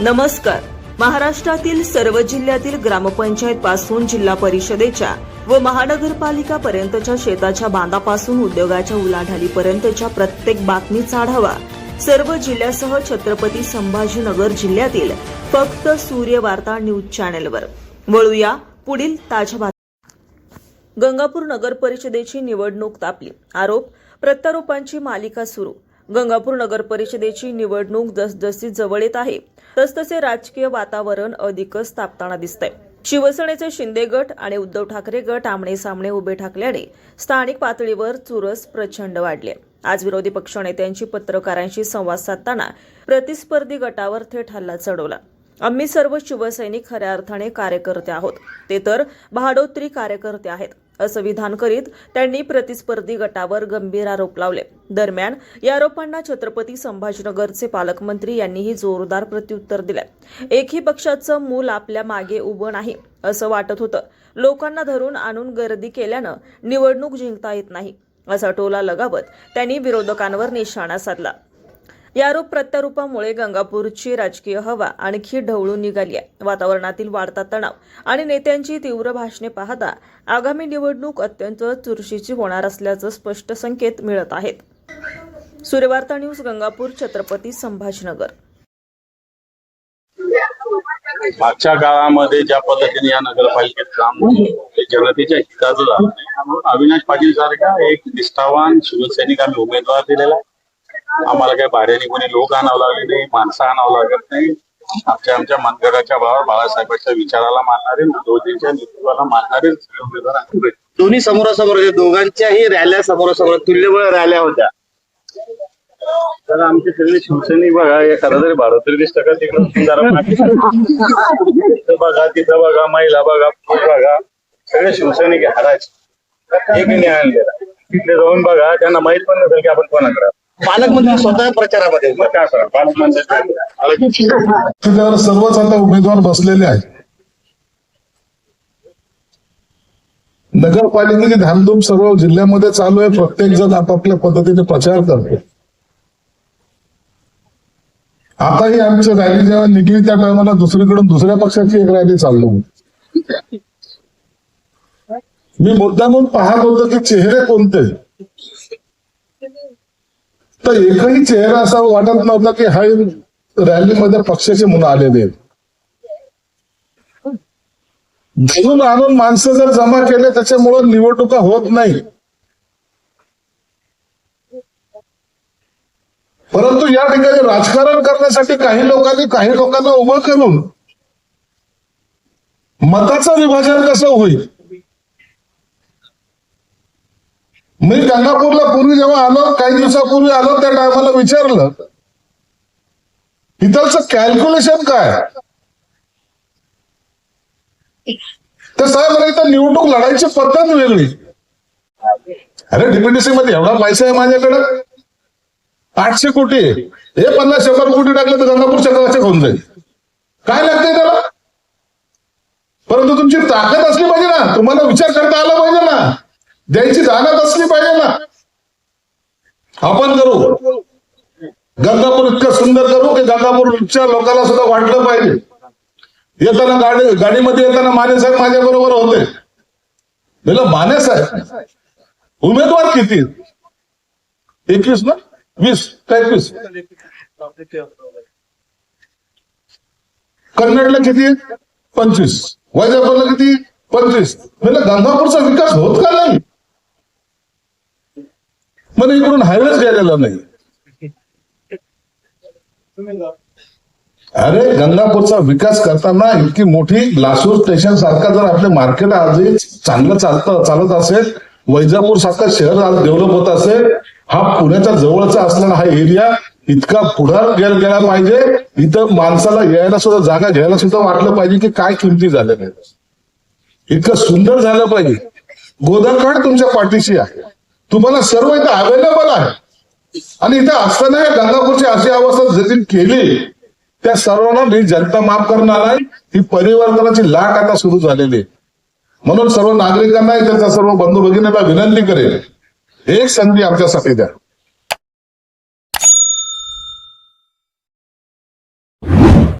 नमस्कार. महाराष्ट्रातील सर्व जिल्ह्यातील ग्रामपंचायत पासून जिल्हा परिषदेच्या व महानगरपालिका पर्यंतच्या शेताच्या बांधापासून उद्योगाच्या उलाढालीपर्यंतच्या प्रत्येक बातमीचा आढावा सर्व जिल्ह्यासह छत्रपती संभाजीनगर जिल्ह्यातील फक्त सूर्य वार्ता न्यूज चॅनेलवर. वळूया पुढील ताज्या बातम्या. गंगापूर नगर परिषदेची निवडणूक तापली. आरोप प्रत्यारोपांची मालिका सुरू. गंगापूर नगर परिषदेची निवडणूक जसजशी जवळ येत आहे तसतसे राजकीय वातावरण अधिकच तापताना दिसतंय. शिवसेनेचे शिंदे गट आणि उद्धव ठाकरे गट आमने सामने उभे ठाकल्याने स्थानिक पातळीवर चुरस प्रचंड वाढले. आज विरोधी पक्षनेत्यांची पत्रकारांशी संवाद साधताना प्रतिस्पर्धी गटावर थेट हल्ला चढवला. आम्ही सर्व शिवसैनिक खऱ्या अर्थाने कार्यकर्ते आहोत. ते तर भाडोत्री कार्यकर्ते आहेत. असं विधान करीत त्यांनी प्रतिस्पर्धी गटावर गंभीर आरोप लावले. दरम्यान या आरोपांना छत्रपती संभाजीनगरचे पालकमंत्री यांनीही जोरदार प्रत्युत्तर दिलं. एकही पक्षाचं मूल आपल्या मागे उभं नाही असं वाटत होतं. लोकांना धरून आणून गर्दी केल्यानं निवडणूक जिंकता येत नाही असा टोला लगावत त्यांनी विरोधकांवर निशाणा साधला. या आरोप प्रत्यारोपामुळे गंगापूरची राजकीय हवा आणखी ढवळून निघाली आहे. वातावरणातील वाढता तणाव आणि नेत्यांची तीव्र भाषणे पाहता आगामी निवडणूक अत्यंत चुरशीची होणार असल्याचं स्पष्ट संकेत मिळत आहेत. सूर्यवार्ता न्यूज गंगापूर छत्रपती संभाजीनगर. मागच्या काळामध्ये ज्या पद्धतीने या नगरपालिकेत काम जनतेच्या हिताचं झालं अविनाश पाटील सारखा एक निष्ठावान शिवसैनिक आम्ही उमेदवार दिलेला आहे. आम्हाला काही भाड्याने कोणी लोक आणावं लागले नाही माणसं आणावं लागत नाही. आमच्या आमच्या मनगटाच्या भावा बाळासाहेबांच्या विचाराला मानणारे उद्धवजींच्या नेतृत्वाला मानणारे उमेदवार. दोन्ही समोरासमोर होते दोघांच्याही रॅल्या समोरासमोर तुल्यबळ रॅल्या होत्या. तर आमचे सगळे शिवसैनिक बघा हे खरं तरी भाडं तरी दिसतं का तिकडं? बघा तिथं बघा महिला बघा पुरुष बघा. सगळे शिवसैनिक हारायचे एक न्याय आणलेला तिथे जाऊन बघा त्यांना माहीत पण नसेल की आपण कोणाकडे. पालकमंत्री स्वतः प्रचारामध्ये. मग काय करा? पालकमंत्री त्याच्यावर सर्वच आता उमेदवार बसलेले आहेत. नगरपालिकेची धामधूम सर्व जिल्ह्यामध्ये चालू आहे. प्रत्येक जण आपापल्या पद्धतीने प्रचार करतो. आताही आमची रॅली जेव्हा निघली त्या टायमाला दुसरीकडून दुसऱ्या पक्षाची एक रॅली चालू होती. मी मुद्दामून पाहत होतो की चेहरे कोणते? तर एकही चेहरा असा वाटत नव्हता की हा रॅलीमध्ये पक्षाचे म्हणून आलेले धरून आणून माणसं जर जमा केले त्याच्यामुळं निवडणुका होत नाही. परंतु या ठिकाणी राजकारण करण्यासाठी काही लोकांनी काही लोकांना उभं करून मताचं विभाजन कसं होईल? मी गंगापूरला पूर्वी जेव्हा आलो काही दिवसापूर्वी आलो त्या टायमाला विचारलं इथलचं कॅल्क्युलेशन काय? तर साहेब इथं निवडणूक लढायची पद्धत वेगळी. अरे डीपीडीसी मध्ये एवढा पैसा आहे माझ्याकडे. आठशे कोटी आहे. हे पन्नास शंभर कोटी टाकले तर गंगापूरच्या गावाचे होऊन जाईल. काय लागतंय त्याला? परंतु तुमची ताकद असली पाहिजे ना. तुम्हाला विचार करता आला पाहिजे. द्यायची जाणत असली पाहिजे ना? आपण करू. गंगापूर इतकं सुंदर करू की गंगापूरच्या लोकांना सुद्धा वाटलं पाहिजे. येताना गाडी गाडीमध्ये येताना माने साहेब माझ्या बरोबर होते. म्हणलं माने साहेब उमेदवार किती? एकवीस ना? वीस का एकवीस कन्नडला किती? पंचवीस. वैजापूरला किती? पंचवीस. म्हणजे गंगापूरचा विकास होत का नाही? म्हणजे इकडून हायवेच गेलेला नाही. अरे गंगापूरचा विकास करताना इतकी मोठी लासूर स्टेशन सारखा जर आपले मार्केट आजही चांगलं चालतं चालत असेल वैजापूर सारखं शहर आज डेव्हलप होत असेल हा पुण्याच्या जवळचा असलेला हा एरिया इतका पुढं गेला गेला पाहिजे. इथं माणसाला यायला सुद्धा जागा घ्यायला सुद्धा वाटलं पाहिजे की काय किमती झाल्या नाही इतकं सुंदर झालं पाहिजे. गोदाकाठ तुमच्या पाठीशी आहे. तुम्हाला सर्व इथं अवेलेबल आहे. आणि इथे असताना गंगापूरची अशी अवस्था जरी केली त्या सर्वांना मी जनता माफ करणार आहे. ही परिवर्तनाची लाट आता सुरू झालेली आहे. म्हणून सर्व नागरिकांना त्याचा सर्व बंधू भगिनींना विनंती करेल एक संधी आमच्यासाठी द्या.